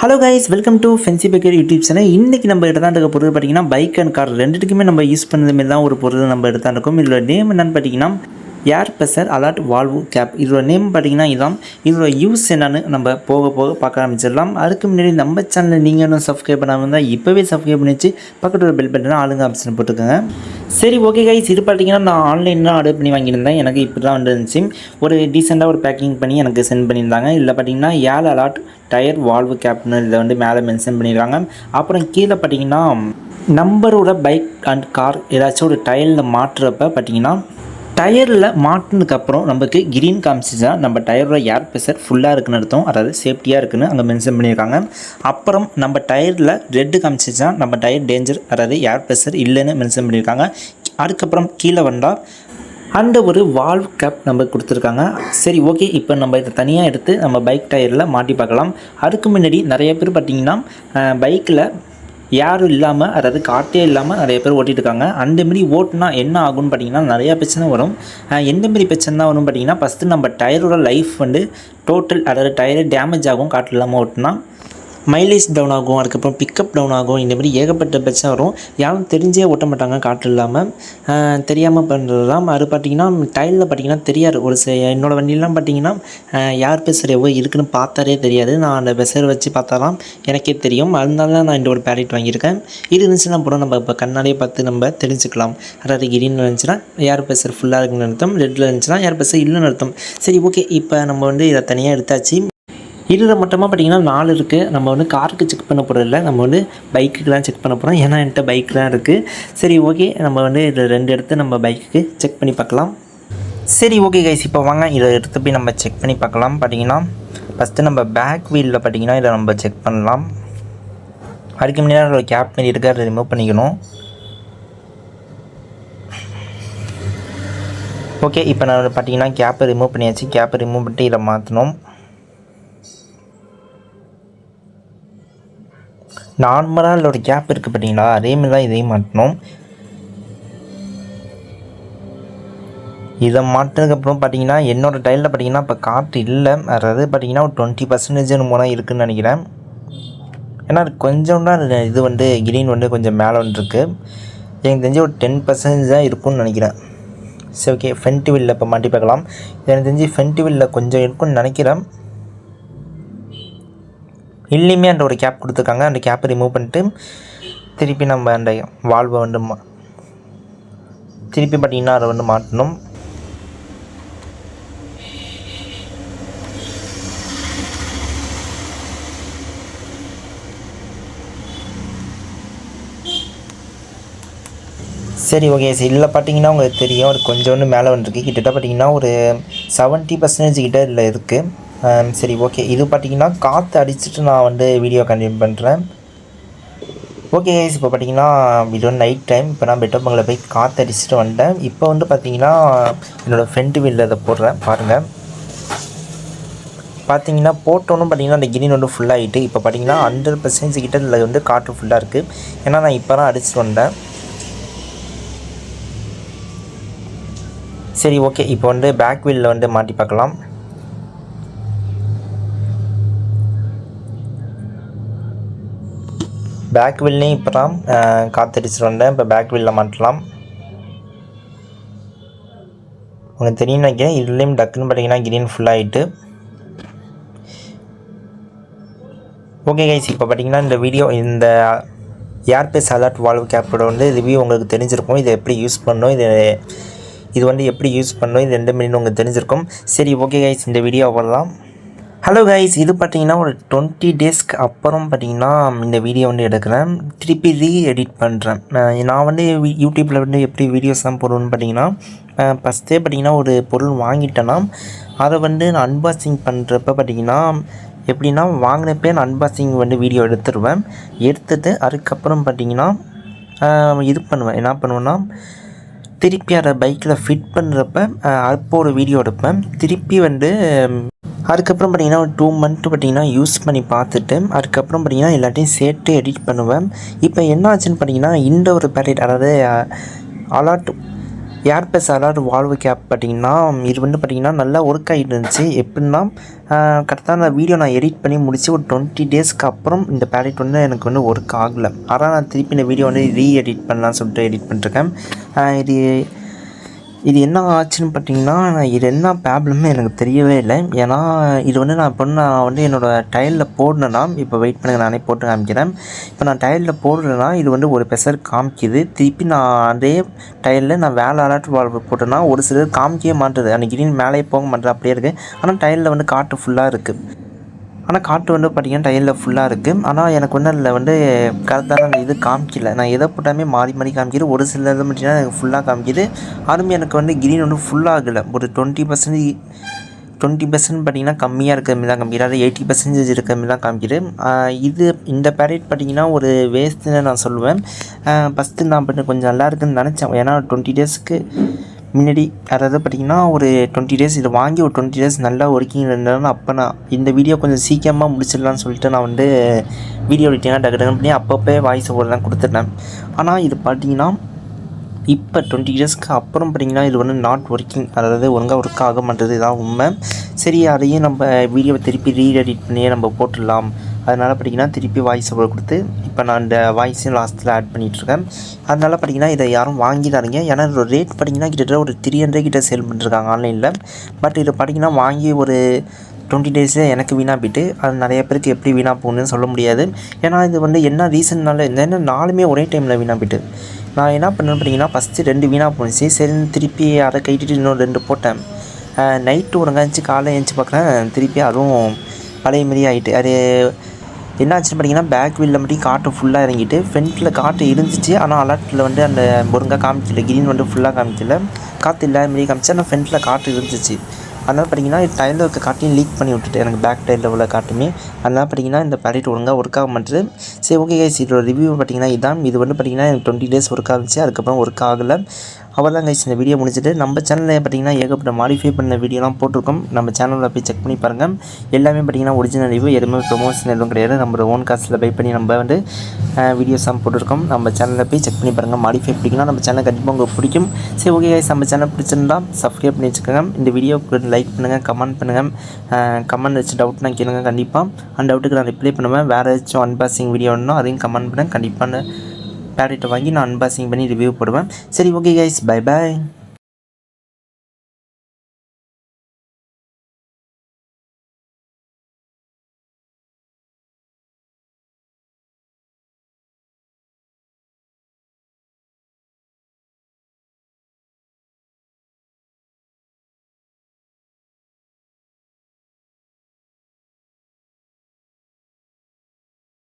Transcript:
Hello guys welcome to fancy baker YouTube channel இன்றைக்கி நம்ம எடுத்தாண்டு பொருள் பார்த்தீங்கன்னா பைக் அண்ட் கார் ரெண்டுத்துக்குமே நம்ம யூஸ் பண்ணது மாதிரி தான் ஒரு பொருள் நம்ம எடுத்தாண்டுக்கும் இருக்கோம். நேம் என்னென்னு பார்த்தீங்கன்னா air pressure alert valve cap இதோட நேம் பார்த்தீங்கன்னா இதான். இதோட யூஸ் என்னன்னு நம்ம போக போக பார்க்க ஆரம்பிச்சிடலாம். அதுக்கு முன்னாடி நம்ம சேனலில் நீங்கள் இன்னும் சப்ஸ்கிரைப் பண்ணாமல் இருந்தால் இப்போவே சப்ஸ்கிரைப் பண்ணிச்சு. பக்கத்தில் ஒரு பெல் பட்டனை ஆளுங்க ஆப்ஷன் போட்டுக்கோங்க. சரி ஓகே கைஸ் இது பார்த்தீங்கன்னா நான் ஆன்லைனில் ஆர்டர் பண்ணி வாங்கியிருந்தேன். எனக்கு இப்படி தான் வந்துருந்துச்சு. ஒரு டீசெண்டாக ஒரு பேக்கிங் பண்ணி எனக்கு சென்ட் பண்ணியிருந்தாங்க. இதில் பார்த்தீங்கன்னா ஏர் அலாட் டயர் வால்வு கேப்னு இதை வந்து மேலே மென்ஷன் பண்ணிடுறாங்க அப்புறம் கீழே பார்த்தீங்கன்னா நம்பரோட பைக் அண்ட் கார் ஏதாச்சும் ஒரு டயரில் மாற்றுறப்ப பார்த்தீங்கன்னா டயரில் மாட்டினதுக்கப்புறம் நமக்கு கிரீன் காமிச்சிச்சா நம்ம டயரோட ஏர் ப்ரெஷர் ஃபுல்லாக இருக்குன்னு அர்த்தம். அதாவது சேஃப்டியாக இருக்குன்னு அங்கே மென்ஷன் பண்ணியிருக்காங்க. அப்புறம் நம்ம டயரில் ரெட்டு காமிச்சிச்சா நம்ம டயர் டேஞ்சர் அதாவது ஏர் ப்ரெஷர் இல்லைன்னு மென்ஷன் பண்ணியிருக்காங்க. அதுக்கப்புறம் கீழே வந்தால் அந்த ஒரு வால்வ் கேப் நம்ம கொடுத்துருக்காங்க. சரி ஓகே இப்போ நம்ம இதை தனியாக எடுத்து நம்ம பைக் டயரில் மாட்டி பார்க்கலாம். அதுக்கு முன்னாடி நிறைய பேர் பார்த்திங்கன்னா பைக்கில் யாரும் இல்லாமல் அதாவது காட்டே இல்லாமல் நிறைய பேர் ஓட்டிகிட்டு இருக்காங்க அந்த மாரி ஓட்டுனா என்ன ஆகும்னு பார்த்தீங்கன்னா நிறையா பிரச்சனை வரும். எந்த மாரி பிரச்சனை தான் வரும்னு பார்த்தீங்கன்னா ஃபஸ்ட்டு நம்ம டயரோட லைஃப் வந்து டோட்டல் அதாவது டயரே டேமேஜ் ஆகும் காற்று இல்லாமல் ஓட்டினா. மைலேஜ் டவுன் ஆகும் அதுக்கப்புறம் பிக்கப் டவுன் ஆகும் இந்த மாதிரி ஏகப்பட்ட பிரச்சனை வரும். யாரும் தெரிஞ்சே ஓட்ட மாட்டாங்க காற்று இல்லாமல் தெரியாமல் பண்ணுறது தான் அது பார்த்தீங்கன்னா டைலில் பார்த்தீங்கன்னா தெரியாது. ஒரு சில என்னோடய வண்டியெலாம் பார்த்தீங்கன்னா யார் பேசுகிற எவ்வளோ இருக்குன்னு பார்த்தாலே தெரியாது. நான் அந்த பெசர் வச்சு பார்த்தாலாம் எனக்கே தெரியும். அதனால தான் நான் இந்த ஒரு பேரட் வாங்கியிருக்கேன். இது இருந்துச்சுன்னா போட நம்ம இப்போ கண்ணாலே பார்த்து நம்ம தெரிஞ்சுக்கலாம். அதாவது கிரீன் இருந்துச்சுன்னா யார் பேசுகிற ஃபுல்லாக இருக்குன்னு அர்த்தம். ரெட்டில் இருந்துச்சுன்னா யார் பேசுகிற இல்லைன்னு அர்த்தம். சரி ஓகே இப்போ நம்ம வந்து இதை தனியாக எடுத்தாச்சு. இதில் மட்டமாக பார்த்தீங்கன்னா நாலு இருக்குது நம்ம வந்து காருக்கு செக் பண்ண போகிறதில்ல நம்ம வந்து பைக்குக்கெலாம் செக் பண்ண போகிறோம் ஏன்னா என்கிட்ட பைக்லாம் இருக்குது சரி ஓகே நம்ம வந்து இதில் ரெண்டு எடுத்து நம்ம பைக்குக்கு செக் பண்ணி பார்க்கலாம். சரி ஓகே கைஸ் இப்போ வாங்க. இதை எடுத்து போய் நம்ம செக் பண்ணி பார்க்கலாம். பார்த்தீங்கன்னா ஃபஸ்ட்டு நம்ம பேக் வீலில் பார்த்தீங்கன்னா இதை நம்ம செக் பண்ணலாம். அதுக்கு முன்னாடி ஒரு கேப் மாரி இருக்குது அதை ரிமூவ் பண்ணிக்கணும். ஓகே இப்போ நான் பார்த்தீங்கன்னா கேப்பை ரிமூவ் பண்ணியாச்சு. கேப்பை ரிமூவ் பண்ணிட்டு இதை மாற்றணும் நார்மலாக அதில் ஒரு கேப் இருக்குது பார்த்தீங்களா? அதேமாதிரி தான் இதையும் மாட்டணும் இதை மாட்டினதுக்கப்புறம் பார்த்தீங்கன்னா என்னோடய டைலில் பார்த்தீங்கன்னா இப்போ காற்று இல்லை. அதாவது பார்த்தீங்கன்னா ஒரு டுவெண்ட்டி பர்சன்டேஜ் என்னமோ தான் இருக்குதுன்னு நினைக்கிறேன். ஏன்னா அது கொஞ்சம் தான் இது வந்து கிரீன் வந்து கொஞ்சம் மேலே வந்துருக்கு. எனக்கு தெரிஞ்சு ஒரு டென் பர்சன்டேஜ் தான் இருக்கும்னு நினைக்கிறேன். சரி ஓகே ஃப்ரண்ட் வில்லில் இப்போ மாட்டி பார்க்கலாம். எனக்கு தெரிஞ்சு ஃப்ரண்ட் கொஞ்சம் இருக்கும்னு நினைக்கிறேன். இல்லையுமே அந்த ஒரு கேப் கொடுத்துருக்காங்க. அந்த கேப்பை ரிமூவ் பண்ணிட்டு திருப்பி நம்ம அந்த வால்வை வந்து மா திருப்பி பார்த்தீங்கன்னா அதை வந்து மாட்டணும். சரி ஓகே சரி. இல்லை பார்த்தீங்கன்னா உங்களுக்கு தெரியும். ஒரு கொஞ்சோண்டு மேலே வந்துருக்கு. கிட்டத்தட்ட பார்த்தீங்கன்னா ஒரு செவன்ட்டி பர்சன்டேஜ் கிட்ட இதில் இருக்குது Um, சரி ஓகே இது பார்த்தீங்கன்னா காற்று அடிச்சுட்டு நான் வந்து வீடியோ கண்டினியூ பண்ணுறேன் ஓகே கைஸ் இப்போ பார்த்தீங்கன்னா இது வந்து நைட் டைம் இப்போ நான் பெட்ரோல் பங்கில் போய் காற்று அடிச்சுட்டு வந்துட்டேன் இப்போ வந்து பார்த்தீங்கன்னா என்னோடய ஃப்ரண்ட் வீலில் இதை போடுறேன். பாருங்கள் பார்த்தீங்கன்னா போட்டோன்னு பார்த்தீங்கன்னா அந்த கிரீன் வந்து ஃபுல்லாகிட்டு இப்போ பார்த்தீங்கன்னா ஹண்ட்ரட் பர்சன்டேஜ் கிட்ட இதில் வந்து காற்று ஃபுல்லாக இருக்குது ஏன்னா நான் இப்போ தான் அடிச்சுட்டு வந்தேன். சரி ஓகே இப்போ வந்து பேக் வீலில் வந்து மாட்டி பார்க்கலாம். பேக் வீல்லையும் இப்போ தான் காத்தடிச்சுட்டு வந்தேன். இப்போ பேக் வீலில் மாட்டலாம். உங்களுக்கு தெரியும் நினைக்கிறேன் இதுலேயும் டக்குன்னு பார்த்தீங்கன்னா கிரீன் ஃபுல்லாகிட்டு ஓகே கைஸ் இப்போ பார்த்தீங்கன்னா இந்த வீடியோ இந்த ஏர்பேஸ் அலர்ட் வால்வ் கேப்போட வந்து ரிவ்யூ உங்களுக்கு தெரிஞ்சிருக்கும். இதை எப்படி யூஸ் பண்ணணும் இது இது வந்து எப்படி யூஸ் பண்ணணும் இது ரெண்டு மினிட் உங்களுக்கு தெரிஞ்சிருக்கும். சரி ஓகே கைஸ் இந்த வீடியோ அவ்வளோதான் ஹலோ கைஸ் இது பார்த்தீங்கன்னா ஒரு டுவெண்ட்டி டேஸ்க்கு அப்புறம் பார்த்தீங்கன்னா இந்த வீடியோ வந்து எடுக்கிறேன். திருப்பி ரீ எடிட் பண்ணுறேன் நான் வந்து யூடியூப்பில் வந்து எப்படி வீடியோஸ்லாம் போடுவேன்னு பார்த்தீங்கன்னா ஃபஸ்ட்டே பார்த்தீங்கன்னா ஒரு பொருள் வாங்கிட்டேன்னா அதை வந்து நான் அன்பாக்சிங் பண்ணுறப்ப பார்த்தீங்கன்னா எப்படின்னா வாங்கினப்பே நான் அன்பாக்சிங் வந்து வீடியோ எடுத்துருவேன். எடுத்துட்டு அதுக்கப்புறம் பார்த்தீங்கன்னா இது பண்ணுவேன். என்ன பண்ணுவேன்னா திருப்பி அதை பைக்கில் ஃபிட் பண்ணுறப்ப அப்போ ஒரு வீடியோ எடுப்பேன். திருப்பி வந்து அதுக்கப்புறம் பார்த்தீங்கன்னா ஒரு டூ மந்த் பார்த்தீங்கன்னா யூஸ் பண்ணி பார்த்துட்டு அதுக்கப்புறம் பார்த்தீங்கன்னா எல்லாத்தையும் சேர்த்து எடிட் பண்ணுவேன். இப்போ என்ன ஆச்சுன்னு பார்த்தீங்கன்னா இந்த ஒரு பேக்கெட் அதாவது alert airbus alert valve cap பார்த்தீங்கன்னா இது வந்து பார்த்தீங்கன்னா நல்லா ஒர்க் ஆகிட்டு இருந்துச்சு. எப்படின்னா கரெக்டாக அந்த வீடியோ நான் எடிட் பண்ணி முடித்து ஒரு டுவெண்ட்டி டேஸ்க்கு அப்புறம் இந்த பேலட் வந்து எனக்கு வந்து ஒர்க் ஆகலை. ஆனால் நான் திருப்பி இந்த வீடியோ வந்து ரீ எடிட் பண்ணலாம்னு சொல்லிட்டு எடிட் பண்ணிருக்கேன் இது இது என்ன ஆச்சுன்னு பார்த்தீங்கன்னா நான் இது என்ன ப்ராப்ளம்னு எனக்கு தெரியவே இல்லை. ஏன்னா இது வந்து நான் இப்போ நான் வந்து என்னோடய டயலில் போடணுன்னா இப்போ வெயிட் பண்ணுங்க நானே போட்டு காமிக்கிறேன். இப்போ நான் டயலில் போடுறேன்னா இது வந்து ஒரு பெசர் காமிக்குது. திருப்பி நான் அதே டயலில் நான் வேலை அலர்ட் வால்வு போட்டேன்னா ஒரு சிலர் காமிக்கவே மாட்டுது. அன்றைக்கி கிரீன் மேலே போக மாட்டேது அப்படியே இருக்குது ஆனால் டயலில் வந்து காற்று ஃபுல்லாக இருக்குது ஆனால் காற்று வந்து பார்த்திங்கன்னா டயலில் ஃபுல்லாக இருக்குது ஆனால் எனக்கு வந்து அதில் வந்து கரெக்டான அந்த இது காமிக்கல. நான் எதை போட்டாலுமே மாறி மாறி காமிக்கிது. ஒரு சில இது மட்டும் எனக்கு ஃபுல்லாக காமிக்குது. அதுவும் எனக்கு வந்து கிரீன் வந்து ஃபுல்லாகலை ஒரு டுவெண்ட்டி பர்சன்டேஜ் டுவெண்ட்டி பர்சன்ட் பார்த்தீங்கன்னா கம்மியாக இருக்கிற மாதிரி தான் காமிக்கிது. அதாவது எயிட்டி பர்சன்டேஜ் இருக்கிற மாதிரி தான் காமிக்குது. இது இந்த பேரேட் பார்த்தீங்கன்னா ஒரு வேஸ்ட்டுன்னு நான் சொல்லுவேன். ஃபஸ்ட்டு நான் பண்ண கொஞ்சம் நல்லா இருக்குன்னு நினச்சேன். ஏன்னா டுவெண்ட்டி டேஸ்க்கு முன்னாடி அதாவது பார்த்தீங்கன்னா ஒரு டுவெண்ட்டி டேஸ் இதை வாங்கி ஒரு டுவெண்ட்டி டேஸ் நல்லா ஒர்க்கிங் இருந்தாலும் அப்போ நான் இந்த வீடியோ கொஞ்சம் சீக்கிரமாக முடிச்சிடலாம்னு சொல்லிட்டு நான் வந்து வீடியோ எடிட்டிங்காக டக்கு டக்குன்னு பண்ணி அப்பப்போ வாய்ஸ் ஓவர்லாம் கொடுத்துட்டேன். ஆனால் இது பார்த்தீங்கன்னா இப்போ டுவெண்ட்டி டேஸ்க்கு அப்புறம் பார்த்தீங்கன்னா இது வந்து நாட் ஒர்க்கிங் அதாவது ஒழுங்காக ஒர்க் ஆக மாட்டேது இதான் உண்மை. சரி அதையும் நம்ம வீடியோவை திருப்பி ரீ எடிட் பண்ணியே நம்ம போட்டுடலாம். அதனால் பார்த்தீங்கன்னா திருப்பி வாய்ஸ் ஓவர் கொடுத்து இப்போ நான் இந்த வாய்ஸையும் லாஸ்ட்டில் ஆட் பண்ணிகிட்ருக்கேன் அதனால் பார்த்தீங்கன்னா இதை யாரும் வாங்கி தரீங்க ஏன்னா இதோட ரேட் பார்த்தீங்கன்னா கிட்டத்தட்ட ஒரு த்ரீ ஹண்ட்ரட் கிட்ட சேல் பண்ணிருக்காங்க ஆன்லைனில் பட் இதை பார்த்தீங்கன்னா வாங்கி ஒரு டுவெண்ட்டி டேஸே எனக்கு வீணாக போயிட்டு அது நிறைய பேருக்கு எப்படி வீணாக போகணுன்னு சொல்ல முடியாது. ஏன்னா இது வந்து என்ன ரீசன்னால என்ன நாலுமே ஒரே டைமில் வீணாக போயிட்டு. நான் என்ன பண்ணேன்னு பார்த்தீங்கன்னா ஃபஸ்ட்டு ரெண்டு வீணாக போணுச்சு. சரி திருப்பி அதை கைட்டிட்டு இன்னும் ரெண்டு போட்டேன். நைட்டு உறங்காச்சு காலையில் எழுந்துச்சி பார்க்குறேன். திருப்பி அதுவும் பழைய மாரி ஆகிட்டு அது என்னாச்சுன்னு பார்த்தீங்கன்னா பேக் வீலில் மட்டும் காற்று ஃபுல்லாக இறங்கிட்டு ஃப்ரண்ட்டில் காற்று இருந்துச்சு. ஆனால் அலர்ட்டில் வந்து அந்த ஒழுங்காக காமிக்கல கிரீன் வந்து ஃபுல்லாக காமிக்கல. காற்று இல்லாத மாரி காமிச்சு ஆனால் ஃப்ரண்ட்டில் காற்று இருந்துச்சு. அதனால் பார்த்தீங்கன்னா டயரில் இருக்க காட்டையும் லீக் பண்ணி விட்டுட்டு எனக்கு பேக் டயரில் உள்ள காட்டுமே. அதனால் பார்த்தீங்கன்னா இந்த பேலட் ஒழுங்காக ஒர்க் ஆக மாட்டுது சரி ஓகே கைஸ் இதோட ரிவ்யூ பார்த்தீங்கன்னா இதான். இது வந்து பார்த்தீங்கன்னா எனக்கு டுவெண்ட்டி டேஸ் ஒர்க் ஆகுச்சு. அதுக்கப்புறம் ஒர்க் ஆகலை. அவ்வளோதான் கைஸ் இந்த வீடியோ முடிச்சுட்டு நம்ம சேனலில் பார்த்தீங்கன்னா ஏகப்பட்ட மாடிஃபை பண்ண வீடியோலாம் போட்டிருக்கோம். நம்ம சேனலில் போய் செக் பண்ணி பாருங்கள் எல்லாமே பார்த்தீங்கன்னா ஒரிஜினல் ரிவ்யூ எதுவுமே ப்ரொமோஷன் எதுவும் கிடையாது. நம்ம ஓன் காசில் பை பண்ணி நம்ம வந்து வீடியோஸ்லாம் போட்டிருக்கோம். நம்ம சேனலில் போய் செக் பண்ணி பாருங்கள் மாடிஃபை பிடிக்கலாம் நம்ம சேனல் கண்டிப்பாக உங்களுக்கு பிடிக்கும். சரி ஓகே கைஸ் நம்ம சேனல் பிடிச்சிருந்தா சப்ஸ்கிரைப் பண்ணி வச்சுக்கோங்க. இந்த வீடியோ லைக் பண்ணுங்கள் கமெண்ட் பண்ணுங்கள் கமெண்ட் வச்சு டவுட்னா கேளுங்க கண்டிப்பாக அந்த டவுட்டுக்கு நான் ரிப்ளை பண்ணுவேன். வேறு ஏதாச்சும் அன்பாக்சிங் வீடியோ வேணும்னா அதையும் கமெண்ட் பண்ணுங்கள் கண்டிப்பாக பேரட்டை வாங்கி நான் அன்பாக்சிங் பண்ணி ரிவ்யூ போடுவேன். சரி ஓகே கைஸ் பை பாய்